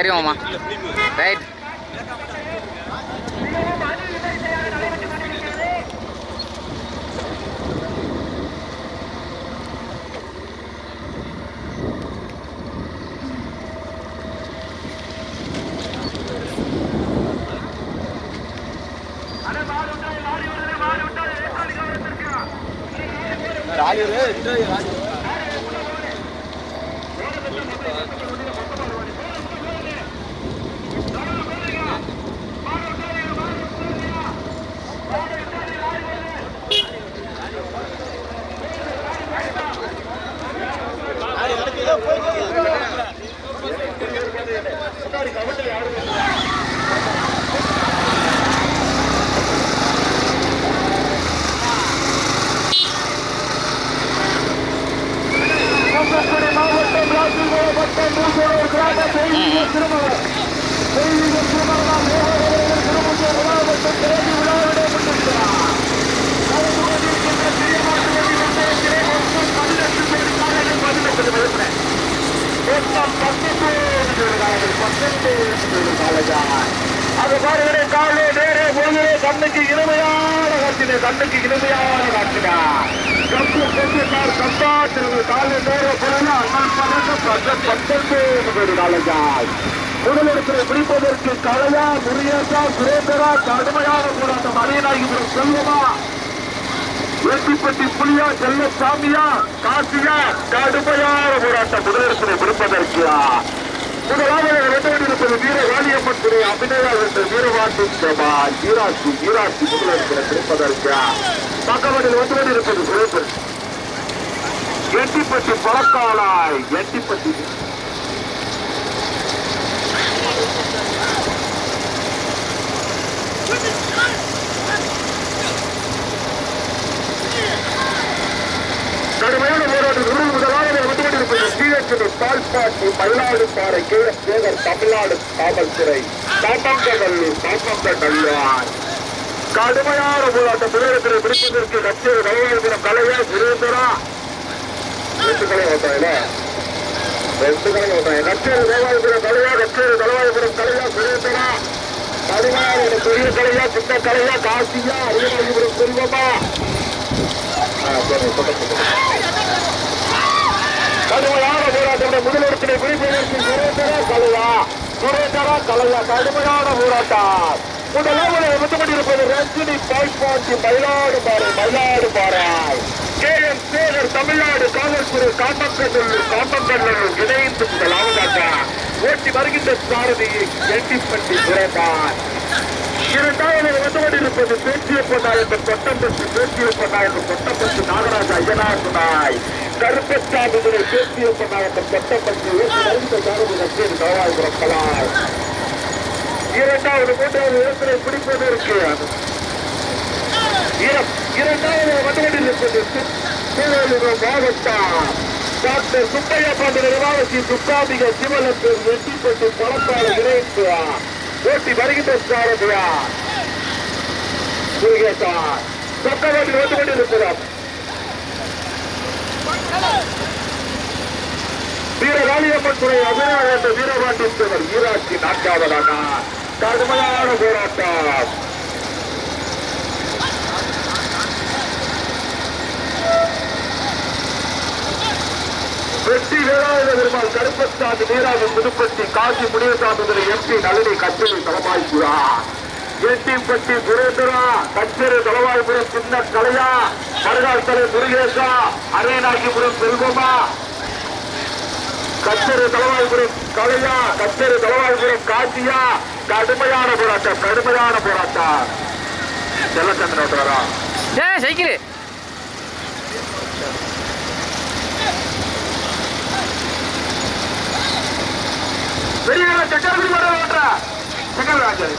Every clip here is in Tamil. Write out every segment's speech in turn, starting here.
சரி மாமா. ரைட் அது கண்ணுக்கு இனிமையான காட்சினே கண்ணுக்கு இனிமையான காட்சிடா. கப்பு கொண்டுட்டார் கம்பாட்டிருந்த காலே நேரே பொருளா அண்ணன் பன்னெண்டு பத்து பத்தொன்பது நாளைக்காய். முதலிடத்தில் பிடிப்பதற்கு கலையா முருகேசா சுரேந்தரா கடுமையான போராட்டம். அரியநாயகிபுரம் செல்வமா? வேட்டிப்பட்டி புலியா செல்லசாமியா காசியா கடுமையான போராட்டம். முதலிடத்தில் பிடிப்பதற்கு முதலாவது வெற்றிருப்பது வீர வாலியம்மன் துறை அபிநயா என்ற சபா ஈராட்சி ஈராட்சி வந்து எட்டிப்பட்டி பழக்காலாய் எட்டிப்பட்டி. கடுமையான போராட்டம் முதலாவது வந்து கொண்டிருப்பது சிஎச்டி பால்பாட்டி மயிலாடுபாறை கே எஸ் தமிழ்நாடு காவல்துறை. தாத்தங்கநல்லூர் தாத்தங்கநல்லூர் கடுமையான போராட்டம். முதலத்தில் பிடிப்பதற்கு கச்சேரி நலவாழ்கிறம் கலையா சுரேந்திரா ரெண்டு கலை ஓட்டாயில ரெண்டு கலை ஓட்டாங்க கச்சேரி நலவாழ்கிறம் கலையா கச்சேரி நலவாழ்கிறம் கலையா சுரேந்திரா கடுமையான பெரிய கலையா சின்ன கலையா காசியா அறிவாளிபுரம் செல்வமா சரி, சொல்லுங்க, சொல்லுங்க. கடுமையான போராட்டம் முதலிடத்திலே பிடிப்பதற்கு சுரேந்தரா கலையா சுரேந்தரா கலையா கடுமையான போராட்டம். முதலாவது வந்து கொண்டிருப்பது ரஞ்சினி பாய்பாண்டி மயிலாடுபாறை பாறை கே எம் சேகர் தமிழ்நாடு காவல்துறை காம்பங்கநல்லூர் காம்பங்கநல்லூர் இணைந்து முதலாவதாக ஓட்டி வருகின்ற சாரதி எட்டிப்பட்டி துறைதான் இரண்டாவது வந்து கொண்டிருப்பது பேச்சியப்பநாயகம் கொட்டம்பட்டு பேச்சியப்பநாயகம் கொட்டம்பட்டு நாகராஜ ஐயனார் துணாய் கருப்பச்சாமி துறை பேச்சியப்பநாயகம் கொட்டம்பட்டு வருகின்ற சாரதி கச்சேரி நோவாய்புரம் கலாய் இரண்டாவது மூன்றாவது இடத்திலே பிடிப்பதற்கு இர- இரண்டாவது வந்து கொண்டிருப்பது திருவள்ளூர் மாவட்டம். டாக்டர் சுப்பையா பாண்டிய வருகின்ற சாரதியா முருகேசா வந்து கொண்டிருக்கிறார் வீரகாளியம்மன் துறை அபிராக வீரபாண்டித்தவர் வீரபாண்டியவர் ஈராட்சி நான்காவதாக கடுமையான போராட்டம். வெற்றி வேளாண் பெருமாள் கருப்பசாமி நீராவி புதுப்பட்டி காசி முனியசாமி எம்பி நளினி கச்சேரி தலமாய்ப்புரா எட்டிப்பட்டி சுரேந்திரா கச்சேரி தலவாய்புரம் சின்ன கலையா மறுநாள் தலை முருகேசா அரியநாயகிபுரம் செல்வமா? கச்சேரி தலவாய்புரம் கலையா கச்சேரி தலவாய்புரம் காசியா? கடுமையான போராட்டம் கடுமையான போராட்டம். செல்லச்சந்திரன் சைக்கிள் பெரிய சக்கரவர்த்தி வர ஓட்டுறா சக்கரராஜன் முதலாவது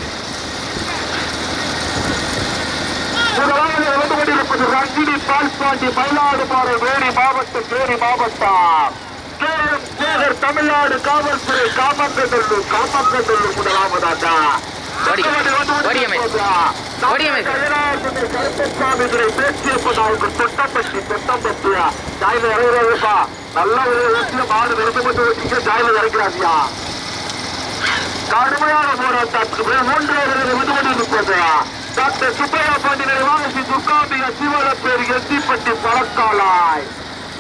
வந்து கொண்டிருப்பது ரஞ்சினி பால்பாண்டி மயிலாடுபாறை வேணி மாவட்டம் வேணி மாவட்டம் கே சேகர் தமிழ்நாடு காவல்துறை காமங்கநல்லூர் காமங்கநல்லூர் முதலாவதாக கடுமையான போராட்டத்துக்கு மூன்றாவது வந்து கொண்டிருப்பது டாக்டர் சுப்பையா பாண்டி நினைவாக ஸ்ரீ துர்காம்பிகா சிவலப்பேர் எத்திப்பட்டி பழக்காலாய்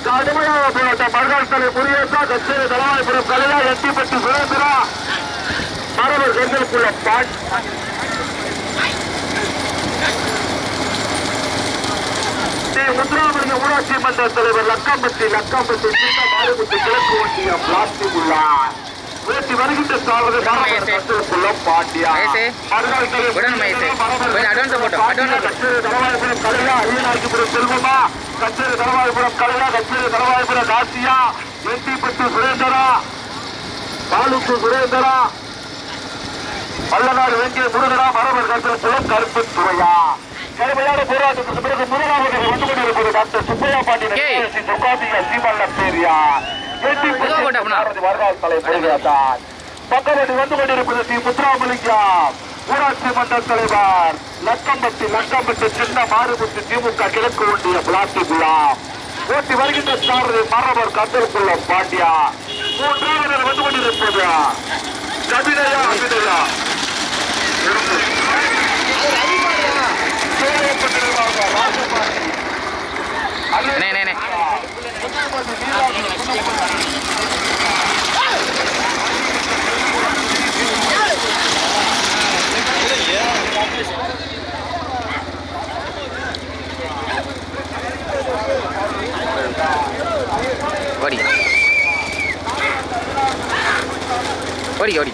கடுமையாக போராட்டம் மறுநாள் முறியேற்றா கச்சேரி தலவாய்புரம் கலையா எத்திப்பட்டி சுரேந்திரா மரபர் கண்களுக்குள்ள பாட் ஸ்ரீ முத்துராமலிங்க ஊராட்சி மன்ற தலைவர் லக்காம்பட்டி லக்காம்பட்டி மாறுபட்டு கிழக்கு ஒன்றிய பிளாஸ்டிக் உள்ளார் வேட்டி வருகின்ற மகேஷ். கண்களுக்குள்ள பாண்டியா advance போட்டோம், தலவாய்புரம் கலையா ஐயனாஜிபுரம் செல்வமா கச்சேரி தலவாய்புரம் கலையா கச்சேரி தலவாய்புரம் காசியா. எட்டிப்பட்டு சுரேந்தரா. பாலுக்கு சுரேந்தரா. பல்லநாடு வேண்டிய முருகனா? மரபர் கருத்தில் குளம் கருப்பு துறையா. கடுமையான போராட்டத்துக்கு பிறகு முதலாவது வந்து கொண்டிருப்பது டாக்டர் சுப்பையா பாண்டியன் துர்காம்பிகா சீமல்ல பேரியா. இதோ போட்டா அப்படின்னா. வரலாறு தலை பெறுகிறார் பக்கவடி வந்து கொண்டிருப்பது ஸ்ரீ முத்துராமலிங்கம் ஊராட்சி மன்ற தலைவர் லக்கம்பட்டி லக்கம்பட்டி சின்ன மாறுபட்டு திமுக கிழக்கு ஒன்றிய பிளாஸ்டிக் குலாம் ஓட்டி வருகின்ற சாரதி மரபர் கந்தர்குள்ள பாண்டியா. மூன்றாவது வந்து கொண்டிருப்பது அண்ணே அண்ணே அண்ணே ஓடி ஓடி ஓடி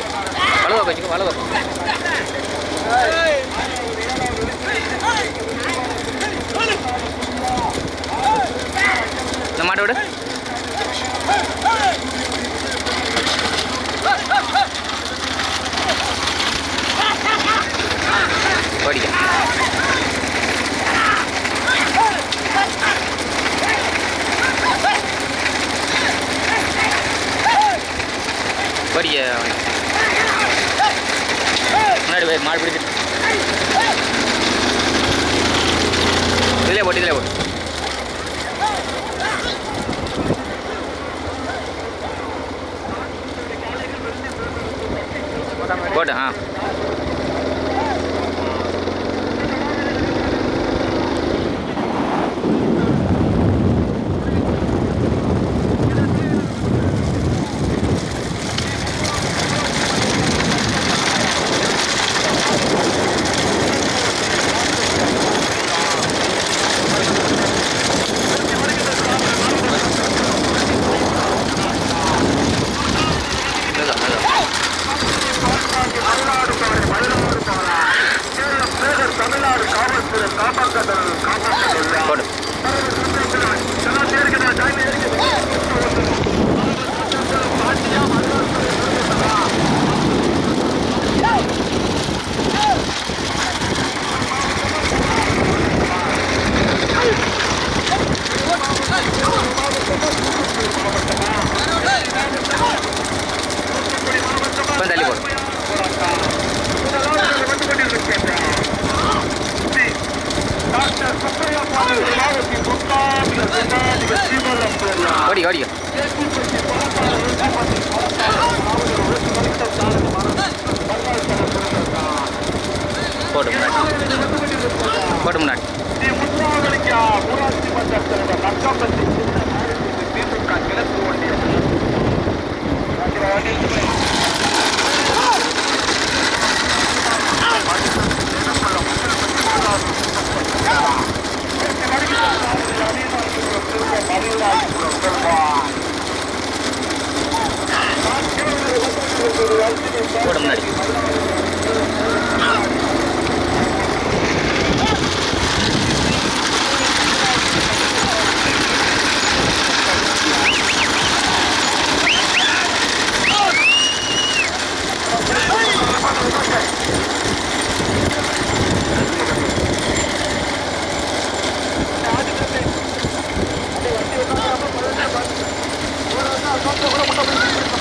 வலுவா வச்சுக்கோ வலுவா மாட்டை விடு. ஓடிக்க. ஓடிக்க. முன்னாடி போய் மாடு பிடிச்சிட்டு. இதிலே போட்டு இதிலே போட்டு போட்டு.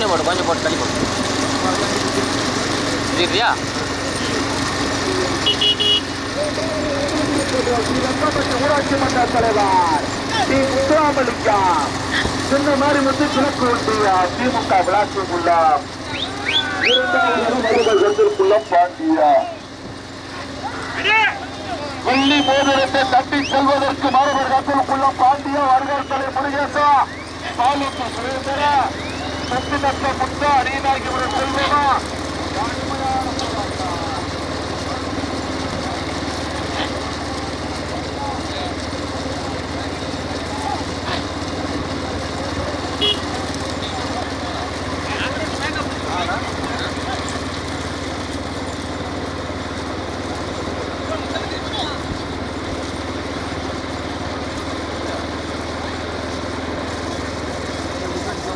கொஞ்சம் போட்டு கொஞ்சம் போட்டு தள்ளி போட்டு சரியா ஊராட்சி மன்ற தலைவர் டி முத்துராமலிங்கா சின்ன மாதிரி முத்து கிழக்கு ஒன்றிய திமுக விளாசிக்குள்ள இரண்டாவது மதுகள் வந்திருக்குள்ள பாண்டியா வெள்ளி மோதிரத்தை தட்டி செல்வதற்கு மாணவர் காத்திருக்குள்ள பாண்டியா வருகாத்தலை முருகேசா பாலுக்கு சுரேந்திர சக்தி தத்த முத்தா அணியனாகிவிட செல்வமா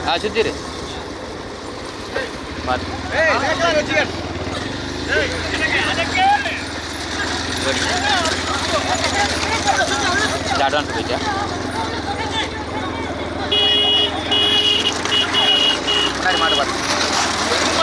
ஆ சுத்திரு பார்த்து இந்த அட்வான்ஸ் போயிட்டியா முன்னாடி மாடு பார்த்து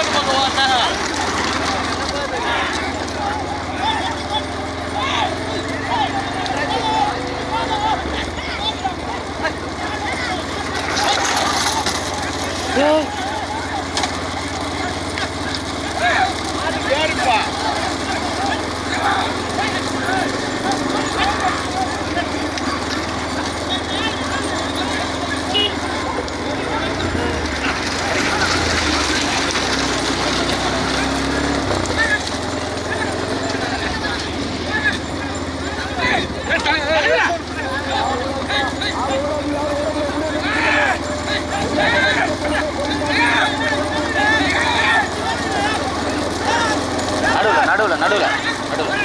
நடுவில் நடுவில் நடுவில் நடுவில்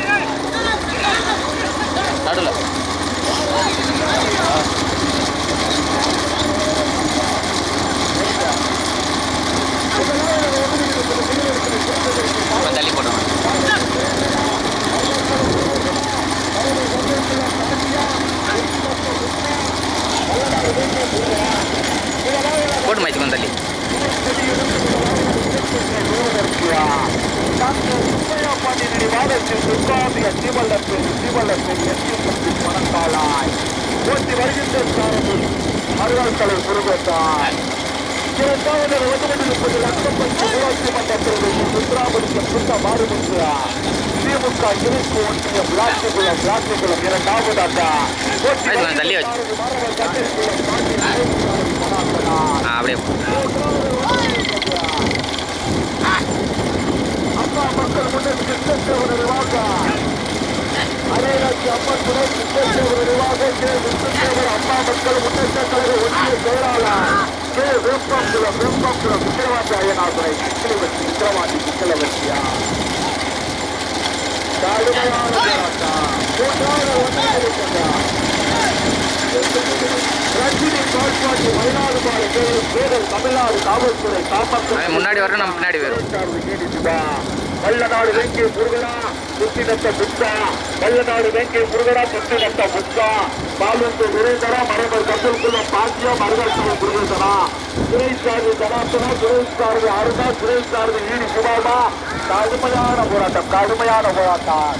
நடுவில் கொஞ்சம் தள்ளி போடுவோம் போட்டு மாய்ச்சி கொஞ்சம் தள்ளி ஓட்டி வருகின்ற சாரதி மறுநாள் தலை குருகத்தான் இரண்டாவது ஒதுக்கீடு முப்பது லட்சம் பத்து ஊராட்சி மன்ற பிரதேசம் சுத்ராபுரிக்க சுத்த மாறுமுத்திரா திமுக கிழக்கு ஒன்றிய பிளாஸ்டிகுளம் பிளாஸ்டிகுளம் இரண்டாவதாக ஓட்டி அது கொஞ்சம் தள்ளி வச்சு. வருகின்ற மாணவர் கட்டிடக்குளம் தாண்டி மணாக்கனார். ஆ அப்படியே அம்மா மக்கள் முன்னேற்ற கிருஷ்ணதேவர நிர்வாகம் அரையாட்சி அம்மன் துணை கிருஷ்ணதேவர நிர்வாகம் கே கிருஷ்ணதேவர் அம்மா மக்கள் முன்னேற்ற கழக ஒன்றிய செயலாளர் கே வேப்பங்குளம் வேப்பங்குளம் விக்கிரவாண்டி ஐயனாதுரை விக்கிரவர்த்தி விக்கிரவாண்டி விக்கிரவர்த்தியா கடுமையான போராட்டம் மூன்றாவது ஒன்றிய ரஜினி முன்னாடி வரணும் நம்ம பின்னாடி வரும். வல்லநாடு வெங்கை முருகனா முத்தினத்த புத்தா. வல்லநாடு வெங்கை முருகனா முத்தினத்த புத்தா. பாலுந்து விரைந்தரா மரபர் கந்தல்குள்ள பாக்கியா துறை சார்பு ஜனார்த்தனா துறை சார்பு அருணா சார்பு ஈடி சுபாமா கடுமையான போராட்டம் கடுமையான போராட்டம்.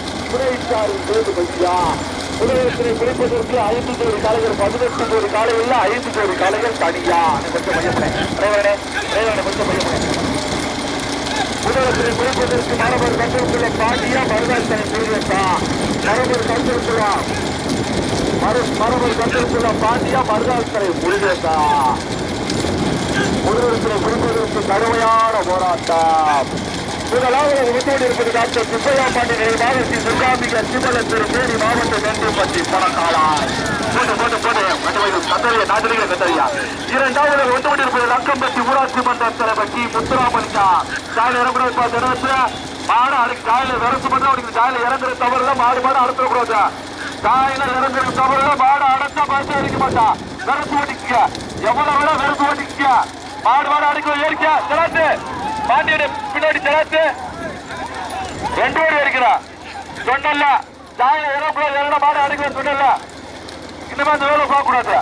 சார்பு சேது பையா முதலமைச்சரை பிடிப்பதற்கு ஐந்து கோடி காலைகள் பதினெட்டு கோடி காலையில் ஐந்து கோடி காலைகள் தனியா? கொஞ்சம் மையப்பேன் கொஞ்சம் மையப்பேன் முதலமைச்சரை பிடிப்பதற்கு மரபர் கண்டிருக்குள்ள பாண்டியா மருதாசனை சூரியத்தா மரபர் கண்டிருக்குள்ள மறு மரபர் கண்டிருக்குள்ள பாண்டியா மருதாசனை முருகேசா. முதலமைச்சரை குறிப்பதற்கு கடுமையான போராட்டம். முதலாவது விட்டுவிட்டு இருப்பது டாக்டர் சுப்பையா பாண்டி நினைவாக ஸ்ரீ துர்காம்பிகா சிவலத்திரு தேனி மாவட்ட நன்றி பற்றி பணக்காலா போட்டு போட்டு. போட்டு மற்றவர்கள் கத்தரியா நாட்டிலே கத்தரியா. இரண்டாவது வந்து இருப்பது லக்கம்பட்டி ஊராட்சி மன்ற தலைவர் டி முத்துராமலிங்கா சாலை இறங்குறது பார்த்து மாடு அடிக்க சாலையில விரசு பண்ண அவனுக்கு சாலையில இறங்குற தவறுல மாடு மாடு அறுத்துக்கூடாது சாலையில இறங்குற தவறுல மாடு அடைச்சா பார்த்து அடிக்க மாட்டா. விரசு ஓட்டிக்க எவ்வளவு வேணா விரசு ஓட்டிக்க மாடு மாடு அடிக்க ஏறிக்க திராத்து பாண்டியோட பின்னாடி திராத்து ரெண்டு பேர் இருக்கிறா சொன்னல சாலையில இறக்கூடாது இறங்க மாடு அடிக்க சொன்னல இனிமே அந்த வேலை பார்க்கக்கூடாது.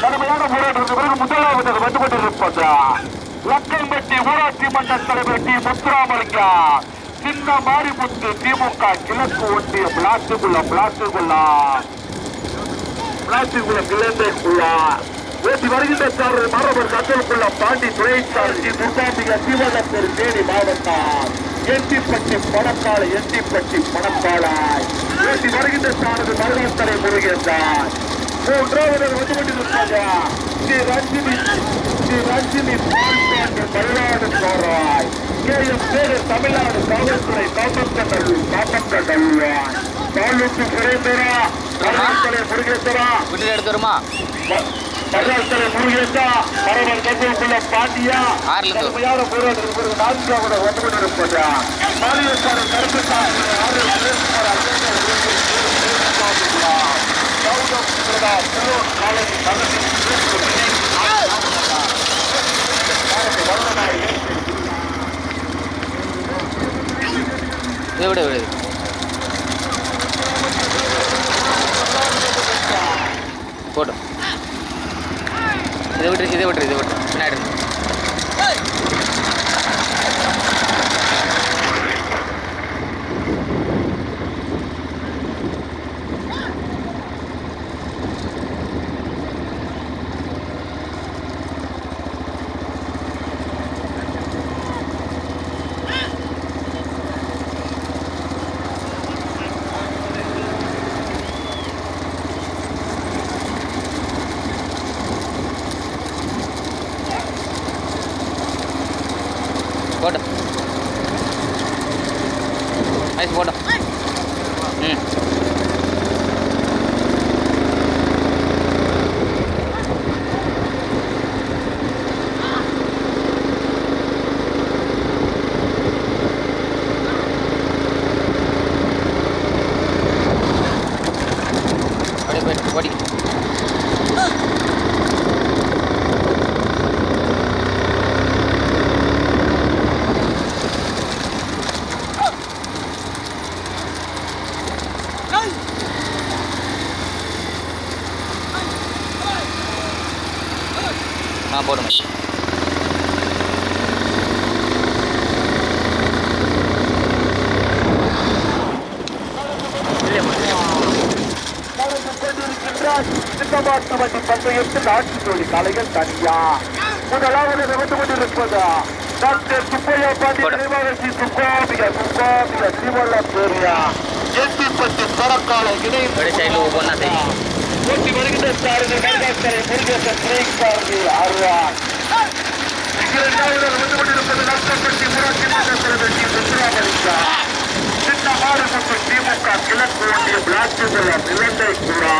கடுமையான போராட்டத்துக்கு பிறகு முதலாவது வந்துபட்டு இருப்பதா லக்கம்பட்டி ஊராட்சி மன்ற தலைவர் டி. முத்துராமலிங்கா. சின்ன மாரிமுத்து திமுக கிழக்கு ஒன்றிய பிளாஸ்டிக்குள்ள பிளாஸ்டிக்குள்ள பிளாஸ்டிக்குள்ள குள்ளா ஓட்டி வருகின்ற சார் மரபர் கத்தலுக்குள்ள பாண்டி துறைச்சார் டி துர்காம்பிகா சிவகப்பூர் தேனி மாவட்டம். எட்டிப்பட்டி பணக்கால எட்டிப்பட்டி பணக்காலாய் ஓட்டி வருகின்ற சாரது மருகாத்தலை முருகேசார் மூன்றாவது வந்து கொண்டிருப்பது ஸ்ரீ ரஞ்சினி ஸ்ரீ ரஞ்சினி பால்பாண்டு மயிலாடு சோராய். கே எம் பேரு தமிழ்நாடு காவல்துறை காப்பக்கடல்லூர் காப்பக்கடல்வான் தாலுக்கு சுரேந்திரா மருகாத்தலை முருகேஸ்வரா விட்டு எடுத்து மருகாத்தலை முருகேசா மரபர் கத்தலுக்குள்ள பாண்டியா. கடுமையான போராட்டத்துக்கு பிறகு நான்காவது வந்து கொண்டிருப்பது மாநிலத்தான கருப்பு சாமி ஆறு சுரேஷ்குமார் அண்ணன் இதை விட விடு போட்டும் இதை விட்டு இதை விட்டு இதை விட்டு பின்னாடி இருந்து. போட்டும் ஐஸ் போட்டும் ம் அப்படியே போயிட்டு ஓடி ஆ போடுங்க சின்னமாட்டு பந்தயத்தில் ஆட்சி ஜோடி காலைகள் தனியா? முதலாவது வந்து கொண்டிருப்பது டாக்டர் சுப்பையா பாண்டி. நினைவாக ஸ்ரீ சுப்பாபிக சுப்பாபிக சிவல்ல பேரியா? எட்டிப்பட்டி சரக்கால இணை அப்படியே சைடில் ஒவ்வொன்றா செய்யும் ஓட்டி வருகின்ற சாரதி மருதாக்கரை முருகேசன் திரைக்காரதி ஆழ்வார் இரண்டாவது வந்து கொண்டிருப்பது நஷ்டப்பட்டி ஊராட்சி மன்ற தலைவர் டி. முத்துராமலிங்கா சின்ன மாறுபட்டு திமுக கிழக்கு ஒன்றிய பிளாஸ்டிக் இலங்கை கூடா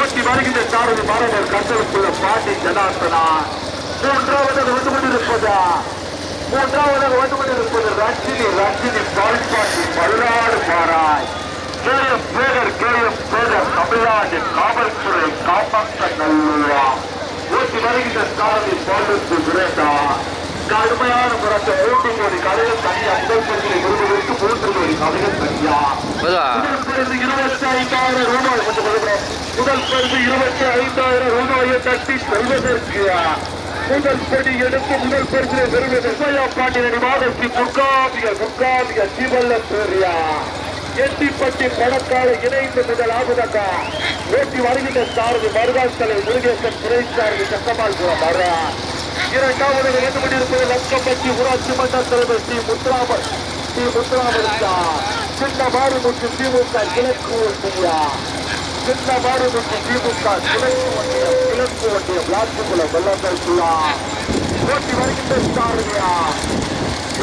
ஓட்டி வருகின்ற சாரதி மாணவர் கண்டலுக்குள்ள பாண்டி ஜனார்த்தனா. மூன்றாவது வந்து கொண்டிருப்பதா? மூன்றாவது வந்து கொண்டிருப்பது ரஞ்சினி ரஞ்சினி பால்பாட்டி மறுநாடு பாராய். கேஎம் பேரர் கேஎம் பேரர் தமிழ்நாடு காவல்துறை காப்பாற்ற நல்லூரா ஓட்டி வருகின்ற சாரதி பாலுக்கு விரேட்டா கடுமையான புறத்தை மூன்று கோடி கடையில் தனியா முதல் பகுதியை விரும்புவதற்கு மூன்று கோடி கடையில் தனியா இருபத்தி ஐந்தாயிரம் ரூபாய் வந்து கொடுக்கிறோம். முதல் பரிசு இருபத்தி ஐந்தாயிரம் ரூபாயை தட்டி செல்வதற்கு முதல் படி எடுத்து முதல் பரிசிலை பெறுவது விவசாய பாண்டியன் மாதத்தி முக்காபிக முக்காபிக சிவல்ல பேரியா எட்டிப்பட்டி பணக்கால இணைந்து முதலாவதாக ஓட்டி வருகின்ற சாரதி மருதாஸ்தலை முருகேசன் துறை சாரதி சக்கமால் கூட வர இரண்டாவது வந்து கொண்டிருப்பது லட்சம்பட்டி ஊராட்சி மன்ற தலைவர் ஸ்ரீ முத்துராமன் ஸ்ரீ முத்துராமன் சின்ன மாறுமுத்து திமுக கிழக்கு ஒன்றியா சின்ன திமுக கிழக்கு ஒன்றிய கிழக்கு ஒன்றிய பிளாஸ்டிக்குள்ள வெள்ளங்கள் ஓட்டி வருகின்ற சாரதியா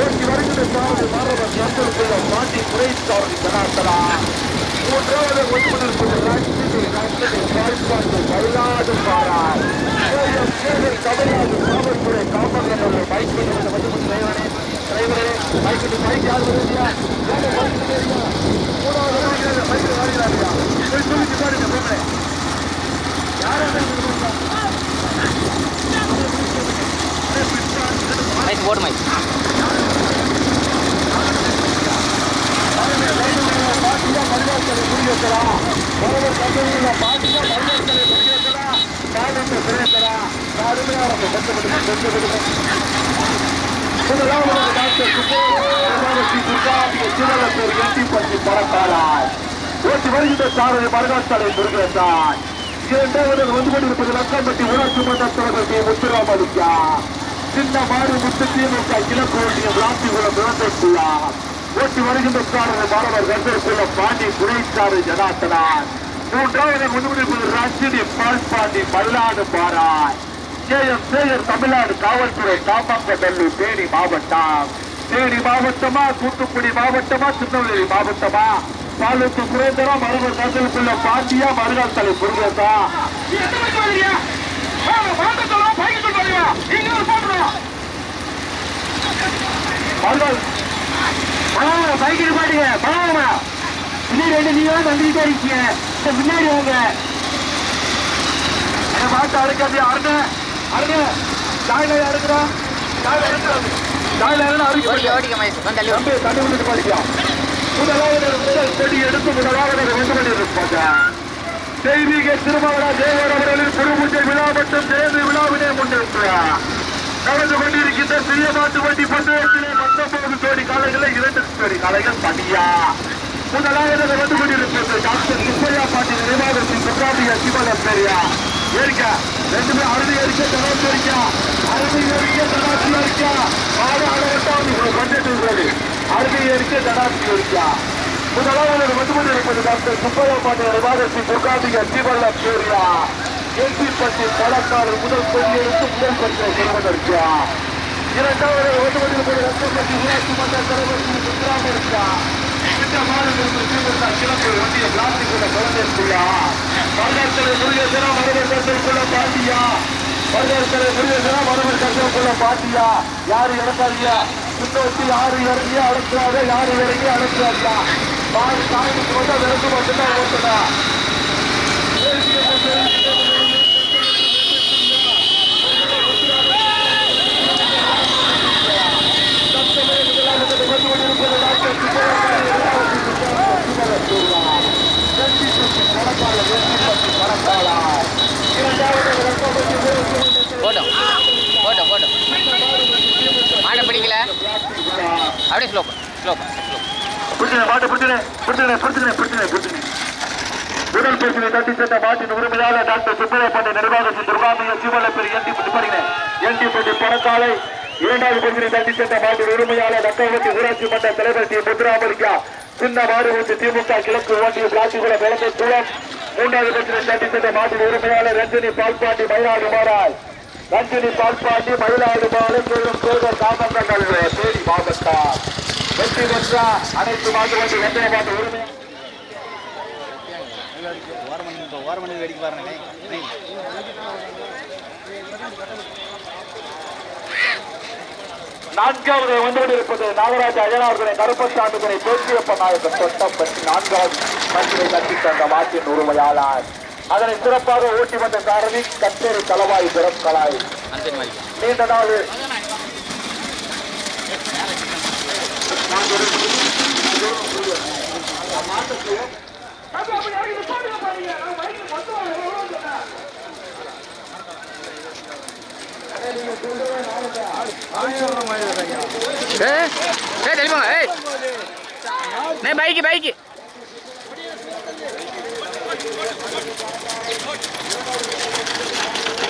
ஓட்டி வருகின்ற சாரதி மாணவர் சந்தருக்குள்ள பாண்டி துறை சாரதி ஜனார்த்தனா. மூன்றாவது வந்து கொண்டிருப்பது ரஞ்சினி ரஞ்சினி மயிலாடு பாராய். தமிழ்நாடு காவல்துறை காப்பகத்தில் பைக் வந்து டிரைவரே டிரைவரே பைக் பைக் யார் வருவீங்க மூணாவது பைக் வாங்கினாரியா போய் சொல்லி பாருங்க. போகிறேன் மைக் போடு மைக் பாட்டியா மருதாக்களை முடிவெத்தரா முதல்வர் கல்லூரியில் பாட்டியா மருதாக்களை முடிவெத்தரா காலத்தை பிழைத்தரா கடுமையான முதலாவது டாக்டர் சுப்பரமணிய ஓட்டி வருகின்ற சாரதி மருதாத்தலை முருகேசான் இரண்டாவது வந்து கொண்டிருப்பது லக்கம்பட்டி ஊராட்சி மன்ற தலைவர் முத்துராமலிங்கா சின்ன மாறு முத்து திமுக கிழக்கு ஒன்றிய விளாத்திகுளம் விளந்தைக்குள்ளா ஓட்டி வருகின்ற சாரதி மாணவர் கந்தர்குள்ள பாண்டி குறைச்சாறு ஜனார்த்தனான் மூன்றாவது முன்னுரிப்பது பால் பாண்டி மல்லாடு பாராய் கேஎம் சேகர் தமிழ்நாடு காவல்துறை காப்பாக்கடல்லூர் தேனி மாவட்டம். தேனி மாவட்டமா தூத்துக்குடி மாவட்டமா திருநெல்வேலி மாவட்டமா? பாலுக்கு குறைந்தரா மருவர் கந்தலுக்குள்ள பாண்டியா மருகால் தலை முருகேசா. மருகால் பைக்கில் பாடுங்க பரவாயில்ல பின்னாடி ரெண்டு நீங்க வந்துகிட்டே இருக்கீங்க. முன்னாடி வாங்க. என்ன பார்த்து அறுக்காது அருண தாயில அறுக்கிறோம் தாயில அறுக்கிறாங்க தாயில ஓடிக்க அறுக்க ஓடிக்க மைக் கொஞ்சம் தள்ளி தம்பி தண்ணி விட்டு படிக்கலாம் முதலாவது முதல் செடி எடுத்து முதலாவது வந்து கொண்டிருப்பாங்க தெய்வீக திருமகள தேவர் அவர்களின் குருபூஜை விழா மற்றும் தேர்வு விழாவினை முன்னிறுக்கிறார் நடந்து கொண்டிருக்கின்ற சிறிய மாட்டு வண்டி பந்தயத்திலே பத்தொன்பது கோடி காலைகளை இரண்டு கோடி காலைகள் தனியா. முதலாவது வந்து கொண்டிருப்பது டாக்டர் சுப்பையா பாட்டி நிர்வாகத்தின் சுற்றாதிய சிவலம் பெரியா ஏறிக்க ரெண்டுமே அறுதி ஏறிக்க தனாசி ஏறிக்க அறுதி ஏறிக்க தனாசி ஏறிக்க ஆடு அளவட்டாவது பஞ்சத்து உள்ளது. அறுதி ஏறிக்க தனாசி ஏறிக்க முதலாவது வந்து கொண்டிருப்பது டாக்டர் சுப்பையா பாட்டி நிர்வாகத்தின் சுற்றாதிய சிவலம் பெரியா எம்பி பட்டி பழக்காரர் முதல் கொடியெடுத்து முதல் பற்றிய சிறவதற்கா இரண்டாவது வந்து கொண்டிருப்பது ரத்தப்பட்டி ஊராட்சி மன்ற தலைவர் திரு சுந்தராமருக்கா இந்த பாட்டியா வரலாற்றை முருகேசனா மரபர் கருத்திற்குள்ள பாட்டியா யாரு இறக்காதீங்க முன்னோக்கி யாரு இறங்கி அழைக்கிறாங்க யாரு இறங்கி அழைக்கிறாங்க பாரு சாமிக்கு வந்தா விளக்கு மட்டும்தான் ஓட்டுனா போட்டோம் பிடிச்சினே மாட்டு பிடிச்சினே பிடிச்சினே பிடிச்சினே பிடிச்சினே பிடிச்சினே முதல் பிரச்சனை தட்டி சென்ற மாட்டின் உரிமையாளர் டாக்டர் சுப்பையப்பட்ட நிர்வாகத்தின் துர்காமிய சிவலப்பெரி என்டி பட்டி என்டி பட்டி பணக்காலை இரண்டாவது பிரச்சனை தட்டி சென்ற மாட்டின் உரிமையாளர் நக்கவட்டி ஊராட்சி மன்ற தலைவர் டி முத்துராமலிங்கா சின்ன மாறுபட்டு திமுக கிழக்கு ஓட்டிய பிளாட்டிகுள விளம்பை குளம் மூன்றாவது பிரச்சனை தட்டி சென்ற மாட்டின் உரிமையாளர் ரஞ்சினி பால்பாண்டி மயிலாடு மாறாய் ரஞ்சினி பால்பாண்டி மயிலாடு மாறு மேலும் கோதர் மாவட்டம் வெற்றி பெற்ற அனைத்து மாட்டு வண்டி வெந்தய மாட்டு உரிமை ஓரமணி ஓரமணி வேடிக்கை பாருங்க நான்காவது வந்து கொண்டிருப்பது நாகராஜ அய்யனார்களை கருப்பசாமிகளை பேச்சியப்ப நாயக்கர் தொட்டம் பற்றி நான்காவது மந்திரை கட்டி தந்த மாட்டின் உரிமையாளர். அதனை சிறப்பாக ஓட்டி வந்த சாரதி கச்சேரி தலவாய் பிறக்கலாய் அஞ்சு மாதிரி நீண்ட நாள் ஏய் நே பைக்கு பைக்கு.